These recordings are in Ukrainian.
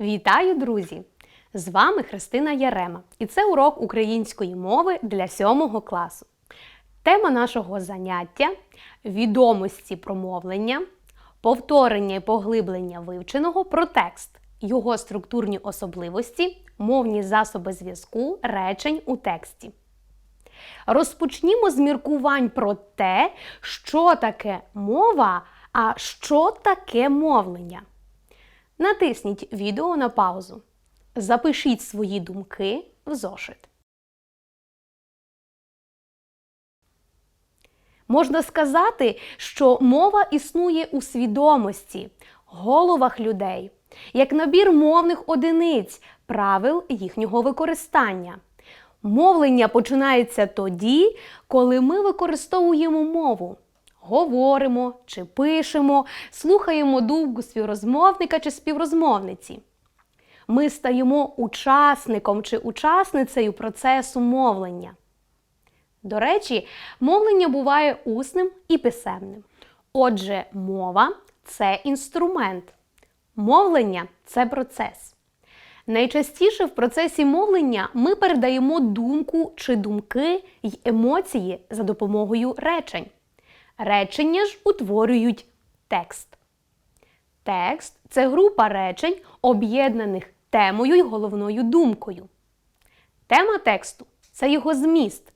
Вітаю, друзі! З вами Христина Ярема, і це урок української мови для 7 класу. Тема нашого заняття відомості промовлення, повторення і поглиблення вивченого про текст, його структурні особливості, мовні засоби зв'язку, речень у тексті. Розпочнімо з міркувань про те, що таке мова, а що таке мовлення. Натисніть відео на паузу. Запишіть свої думки в зошит. Можна сказати, що мова існує у свідомості, головах людей, як набір мовних одиниць, правил їхнього використання. Мовлення починається тоді, коли ми використовуємо мову. Говоримо чи пишемо, слухаємо думку співрозмовника чи співрозмовниці. Ми стаємо учасником чи учасницею процесу мовлення. До речі, мовлення буває усним і писемним. Отже, мова це інструмент. Мовлення це процес. Найчастіше в процесі мовлення ми передаємо думку чи думки й емоції за допомогою речень. Речення ж утворюють текст. Текст це група речень, об'єднаних темою й головною думкою. Тема тексту це його зміст,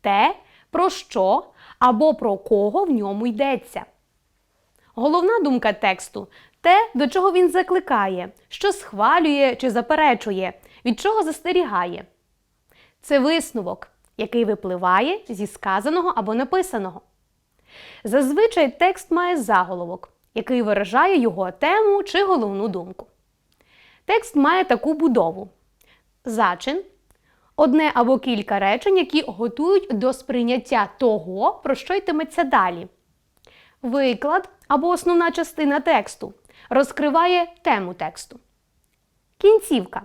те, про що або про кого в ньому йдеться. Головна думка тексту те, до чого він закликає, що схвалює чи заперечує, від чого застерігає. Це висновок, який випливає зі сказаного або написаного. Зазвичай текст має заголовок, який виражає його тему чи головну думку. Текст має таку будову: зачин одне або кілька речень, які готують до сприйняття того, про що йтиметься далі. Виклад або основна частина тексту розкриває тему тексту. Кінцівка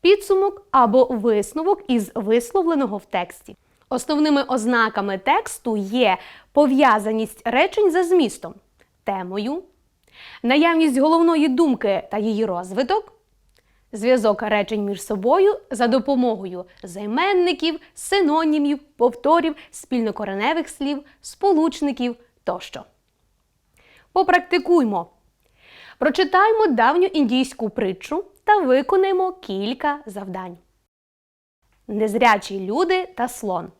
підсумок або висновок із висловленого в тексті. Основними ознаками тексту є пов'язаність речень за змістом, темою, наявність головної думки та її розвиток, зв'язок речень між собою за допомогою займенників, синонімів, повторів, спільнокореневих слів, сполучників тощо. Попрактикуймо. Прочитаймо давню індійську притчу та виконаємо кілька завдань. Незрячі люди та слон.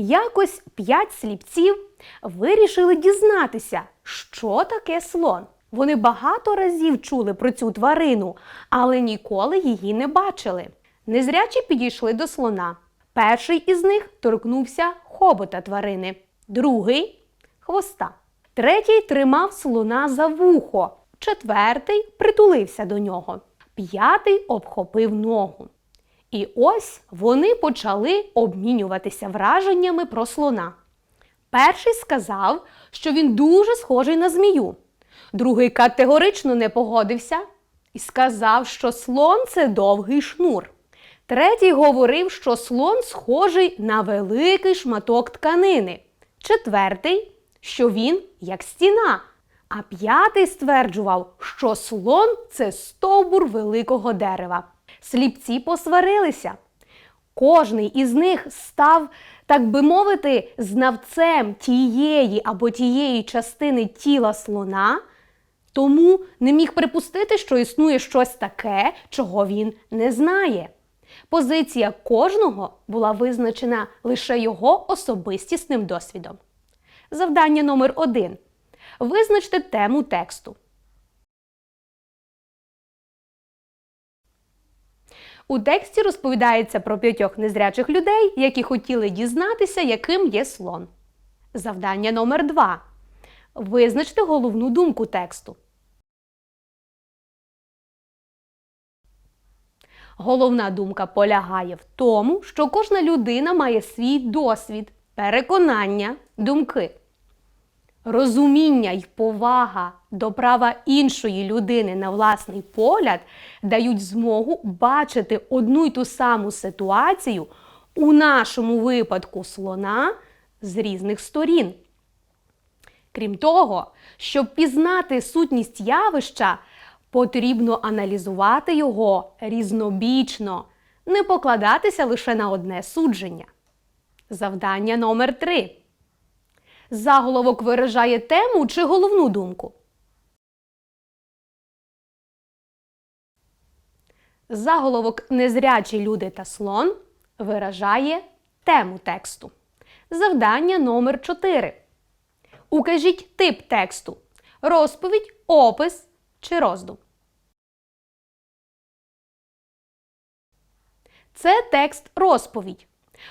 Якось п'ять сліпців вирішили дізнатися, що таке слон. Вони багато разів чули про цю тварину, але ніколи її не бачили. Незрячі підійшли до слона. Перший із них торкнувся хобота тварини, другий хвоста. Третій тримав слона за вухо, четвертий притулився до нього, п'ятий обхопив ногу. І ось вони почали обмінюватися враженнями про слона. Перший сказав, що він дуже схожий на змію. Другий категорично не погодився і сказав, що слон це довгий шнур. Третій говорив, що слон схожий на великий шматок тканини. Четвертий, що він як стіна. А п'ятий стверджував, що слон це стовбур великого дерева. Сліпці посварилися. Кожний із них став, так би мовити, знавцем тієї або тієї частини тіла слона, тому не міг припустити, що існує щось таке, чого він не знає. Позиція кожного була визначена лише його особистісним досвідом. Завдання номер один. Визначте тему тексту. У тексті розповідається про п'ятьох незрячих людей, які хотіли дізнатися, яким є слон. Завдання номер 2 Визначте головну думку тексту. Головна думка полягає в тому, що кожна людина має свій досвід, переконання, думки. Розуміння й повага до права іншої людини на власний погляд дають змогу бачити одну й ту саму ситуацію, у нашому випадку слона, з різних сторін. Крім того, щоб пізнати сутність явища, Потрібно аналізувати його різнобічно, не покладатися лише на одне судження. Завдання номер 3 Заголовок виражає тему чи головну думку. Заголовок Незрячі люди та слон виражає тему тексту. Завдання номер 4 Укажіть тип тексту. Розповідь, опис чи роздум. Це текст розповідь,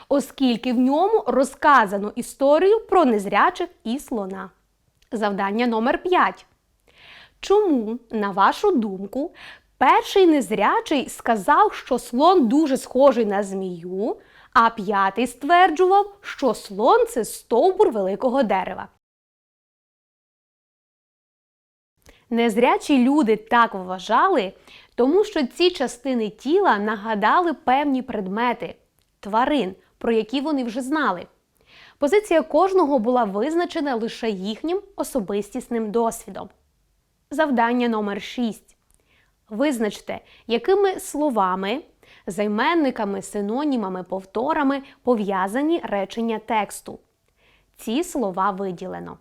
оскільки в ньому розказано історію про незрячих і слона. Завдання номер 5. Чому, на вашу думку, перший незрячий сказав, що слон дуже схожий на змію, а п'ятий стверджував, що слон це стовбур великого дерева? Незрячі люди так вважали, тому що ці частини тіла нагадали певні предмети, тварин, про які вони вже знали. Позиція кожного була визначена лише їхнім особистісним досвідом. Завдання номер 6. Визначте, якими словами, займенниками, синонімами, повторами пов'язані речення тексту. Ці слова виділено.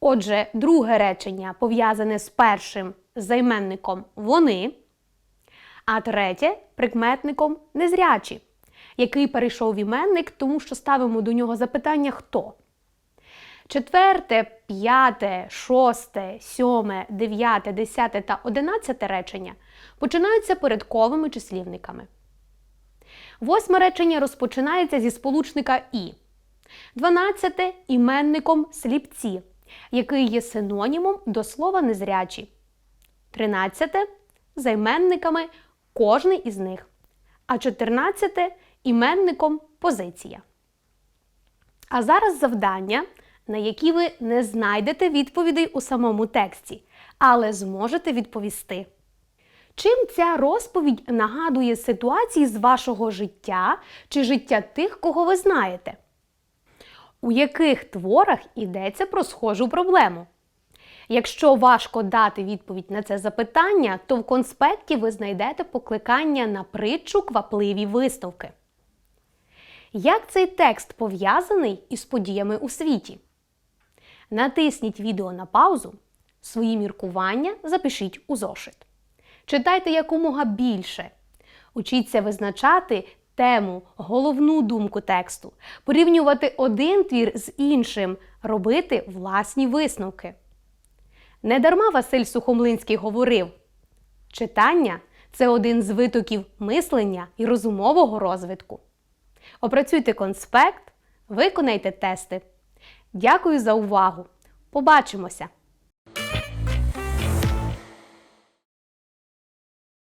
Отже, друге речення пов'язане з першим займенником вони, а третє прикметником незрячі, який перейшов в іменник, тому що ставимо до нього запитання хто. Четверте, п'яте, шосте, сьоме, дев'яте, десяте та одинадцяте речення починаються порядковими числівниками. Восьме речення розпочинається зі сполучника і. Дванадцяте іменником сліпці, який є синонімом до слова незрячі. Тринадцяте займенниками кожний із них. А чотирнадцяте іменником позиція. А зараз завдання, на які ви не знайдете відповідей у самому тексті, але зможете відповісти. Чим ця розповідь нагадує ситуації з вашого життя чи життя тих, кого ви знаєте? У яких творах йдеться про схожу проблему? Якщо важко дати відповідь на це запитання, то в конспекті ви знайдете покликання на притчу квапливі виставки. Як цей текст пов'язаний із подіями у світі? Натисніть відео на паузу, свої міркування запишіть у зошит. Читайте якомога більше. Учіться визначати тему, головну думку тексту, порівнювати один твір з іншим, робити власні висновки. Недарма Василь Сухомлинський говорив: читання це один з витоків мислення і розумового розвитку. Опрацюйте конспект, виконайте тести. Дякую за увагу! Побачимося!